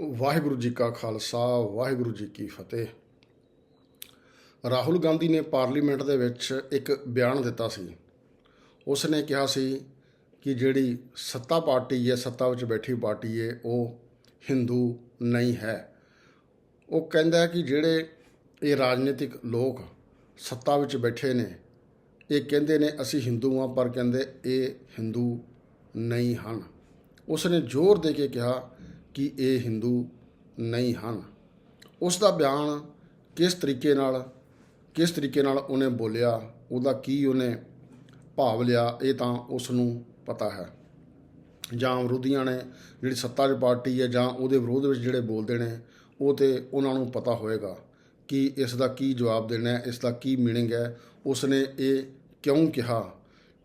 ਵਾਹਿਗੁਰੂ ਜੀ ਕਾ ਖਾਲਸਾ, ਵਾਹਿਗੁਰੂ ਜੀ ਕੀ ਫਤਿਹ। ਰਾਹੁਲ ਗਾਂਧੀ ਨੇ ਪਾਰਲੀਮੈਂਟ ਦੇ ਵਿੱਚ ਇੱਕ ਬਿਆਨ ਦਿੱਤਾ ਸੀ। ਉਸ ਨੇ ਕਿਹਾ ਸੀ ਕਿ ਜਿਹੜੀ ਸੱਤਾ ਪਾਰਟੀ ਹੈ, ਸੱਤਾ ਵਿੱਚ ਬੈਠੀ ਪਾਰਟੀ ਹੈ, ਉਹ ਹਿੰਦੂ ਨਹੀਂ ਹੈ। ਉਹ ਕਹਿੰਦਾ ਹੈ ਕਿ ਜਿਹੜੇ ਇਹ ਰਾਜਨੀਤਿਕ ਲੋਕ ਸੱਤਾ ਵਿੱਚ ਬੈਠੇ ਨੇ, ਇਹ ਕਹਿੰਦੇ ਨੇ ਅਸੀਂ ਹਿੰਦੂ ਹਾਂ, ਪਰ ਕਹਿੰਦੇ ਇਹ ਹਿੰਦੂ ਨਹੀਂ ਹਨ। ਉਸ ਨੇ ਜ਼ੋਰ ਦੇ ਕੇ ਕਿਹਾ ਕਿ ਇਹ ਹਿੰਦੂ ਨਹੀਂ ਹਨ। ਉਸ ਦਾ ਬਿਆਨ ਕਿਸ ਤਰੀਕੇ ਨਾਲ, ਕਿਸ ਤਰੀਕੇ ਨਾਲ ਉਹਨੇ ਬੋਲਿਆ, ਉਹਦਾ ਕੀ ਉਹਨੇ ਭਾਵ ਲਿਆ, ਇਹ ਤਾਂ ਉਸ ਨੂੰ ਪਤਾ ਹੈ। ਜਾਂ ਵਿਰੋਧੀਆਂ ਨੇ ਜਿਹੜੀ ਸੱਤਾ 'ਚ ਪਾਰਟੀ ਹੈ ਜਾਂ ਉਹਦੇ ਵਿਰੋਧ ਵਿੱਚ ਜਿਹੜੇ ਬੋਲਦੇ ਨੇ, ਉਹ ਤੇ ਉਹਨਾਂ ਨੂੰ ਪਤਾ ਹੋਏਗਾ ਕਿ ਇਸ ਦਾ ਕੀ ਜਵਾਬ ਦੇਣਾ ਹੈ, ਇਸ ਦਾ ਕੀ ਮੀਨਿੰਗ ਹੈ। ਉਸ ਨੇ ਇਹ ਕਿਉਂ ਕਿਹਾ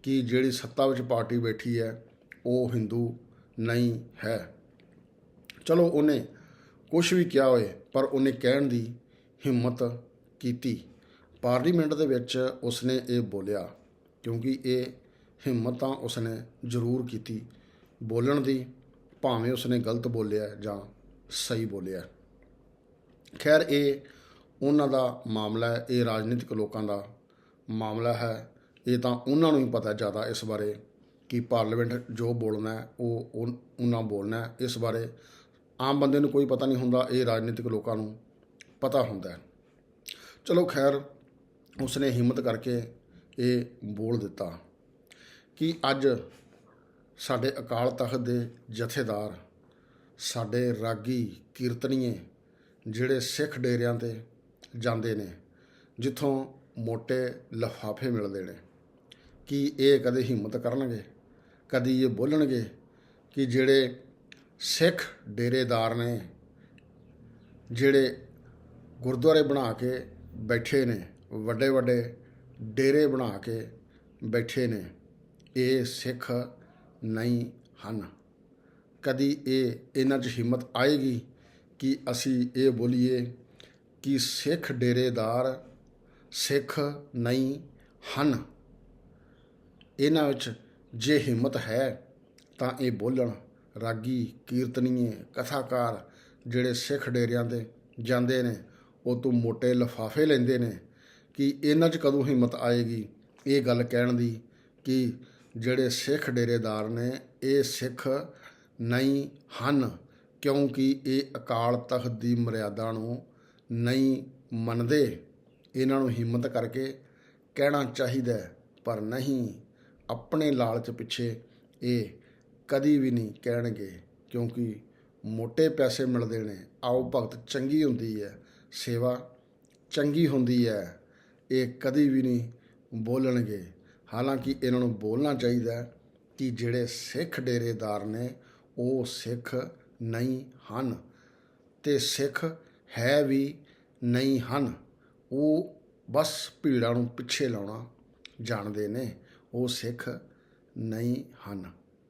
ਕਿ ਜਿਹੜੀ ਸੱਤਾ ਵਿੱਚ ਪਾਰਟੀ ਬੈਠੀ ਹੈ, ਉਹ ਹਿੰਦੂ ਨਹੀਂ ਹੈ? ਚਲੋ ਉਹਨੇ ਕੁਝ ਵੀ ਕਿਹਾ ਹੋਏ, ਪਰ ਉਹਨੇ ਕਹਿਣ ਦੀ ਹਿੰਮਤ ਕੀਤੀ। ਪਾਰਲੀਮੈਂਟ ਦੇ ਵਿੱਚ ਉਸਨੇ ਇਹ ਬੋਲਿਆ, ਕਿਉਂਕਿ ਇਹ ਹਿੰਮਤ ਤਾਂ ਉਸਨੇ ਜ਼ਰੂਰ ਕੀਤੀ। ਬੋਲਣ ਦੀ ਭਾਵੇਂ ਉਸਨੇ ਗਲਤ ਬੋਲਿਆ ਜਾਂ ਸਹੀ ਬੋਲਿਆ। ਖੈਰ, ਇਹ ਉਹਨਾਂ ਦਾ ਮਾਮਲਾ ਹੈ, ਇਹ ਰਾਜਨੀਤਿਕ ਲੋਕਾਂ ਦਾ ਮਾਮਲਾ ਹੈ। ਇਹ ਤਾਂ ਉਹਨਾਂ ਨੂੰ ਹੀ ਪਤਾ ਜ਼ਿਆਦਾ ਇਸ ਬਾਰੇ ਕਿ ਪਾਰਲੀਮੈਂਟ ਜੋ ਬੋਲਣਾ ਹੈ, ਉਹ ਉਹਨਾਂ ਬੋਲਣਾ ਇਸ ਬਾਰੇ ਆਮ ਬੰਦੇ ਨੂੰ ਕੋਈ ਪਤਾ ਨਹੀਂ ਹੁੰਦਾ, ਇਹ ਰਾਜਨੀਤਿਕ ਲੋਕਾਂ ਨੂੰ ਪਤਾ ਹੁੰਦਾ ਚਲੋ ਖੈਰ, ਉਸਨੇ ਹਿੰਮਤ ਕਰਕੇ ਇਹ ਬੋਲ ਦਿੱਤਾ ਕਿ ਅੱਜ ਸਾਡੇ ਅਕਾਲ ਤਖਤ ਦੇ ਜਥੇਦਾਰ, ਸਾਡੇ ਰਾਗੀ ਕੀਰਤਨੀਏ, ਜਿਹੜੇ ਸਿੱਖ ਡੇਰਿਆਂ ਤੇ ਜਾਂਦੇ ਨੇ, ਜਿੱਥੋਂ ਮੋٹے ਲਫਾਫੇ ਮਿਲਦੇ ਨੇ, ਕਿ ਇਹ ਕਦੇ ਹਿੰਮਤ ਕਰਨਗੇ? ਕਦੀ ਇਹ ਬੋਲਣਗੇ ਕਿ ਜਿਹੜੇ ਸਿੱਖ ਡੇਰੇਦਾਰ ਨੇ ਜਿਹੜੇ ਗੁਰਦੁਆਰੇ ਬਣਾ ਕੇ ਬੈਠੇ ਨੇ, ਵੱਡੇ ਵੱਡੇ ਡੇਰੇ ਬਣਾ ਕੇ ਬੈਠੇ ਨੇ, ਇਹ ਸਿੱਖ ਨਹੀਂ ਹਨ। ਕਦੀ ਇਹ ਇਹਨਾਂ 'ਚ ਹਿੰਮਤ ਆਏਗੀ ਕਿ ਅਸੀਂ ਇਹ ਬੋਲੀਏ ਕਿ ਸਿੱਖ ਡੇਰੇਦਾਰ ਸਿੱਖ ਨਹੀਂ ਹਨ। ਇਹਨਾਂ ਵਿੱਚ ਜੇ ਹਿੰਮਤ ਹੈ ਤਾਂ ਇਹ ਬੋਲਣ। ਰਾਗੀ, ਕੀਰਤਨੀਏ, ਕਥਾਕਾਰ ਜਿਹੜੇ ਸਿੱਖ ਡੇਰਿਆਂ ਤੇ ਜਾਂਦੇ ਨੇ, ਉਹ ਤੋਂ ਮੋٹے ਲਫਾਫੇ ਲੈਂਦੇ ਨੇ ਕਿ ਇਹਨਾਂ 'ਚ ਕਦੋਂ ਹਿੰਮਤ ਆਏਗੀ? ਇਹ ਗੱਲ ਕਹਿਣ ਦੀ ਕਿ ਜਿਹੜੇ ਸਿੱਖ ਡੇਰੇਦਾਰ ਨੇ, ਇਹ ਸਿੱਖ ਨਹੀਂ ਹਨ, ਕਿਉਂਕਿ ਇਹ ਅਕਾਲ ਤਖਤ ਦੀ ਮਰਿਆਦਾ ਨੂੰ ਨਹੀਂ ਮੰਨਦੇ। ਇਹਨਾਂ ਨੂੰ ਹਿੰਮਤ ਕਰਕੇ ਕਹਿਣਾ ਚਾਹੀਦਾ ਪਰ ਨਹੀਂ, ਆਪਣੇ ਲਾਲਚ ਪਿੱਛੇ ਇਹ ਕਦੀ ਵੀ ਨਹੀਂ ਕਹਿਣਗੇ, ਕਿਉਂਕਿ ਮੋٹے ਪੈਸੇ ਮਿਲਦੇ ਨੇ। ਆਓ ਭਗਤ, ਚੰਗੀ ਹੁੰਦੀ ਹੈ, ਸੇਵਾ ਚੰਗੀ ਹੁੰਦੀ ਹੈ, ਇਹ ਕਦੀ ਵੀ ਨਹੀਂ ਬੋਲਣਗੇ। ਹਾਲਾਂਕਿ ਇਹਨਾਂ ਨੂੰ ਬੋਲਣਾ ਚਾਹੀਦਾ ਕਿ ਜਿਹੜੇ ਸਿੱਖ ਡੇਰੇਦਾਰ ਨੇ, ਉਹ ਸਿੱਖ ਨਹੀਂ ਹਨ ਤੇ ਸਿੱਖ ਹੈ ਵੀ ਨਹੀਂ ਹਨ। ਉਹ ਬਸ ਭੀੜਾਂ ਨੂੰ ਪਿੱਛੇ ਲਾਉਣਾ ਜਾਣਦੇ ਨੇ, ਉਹ ਸਿੱਖ ਨਹੀਂ ਹਨ।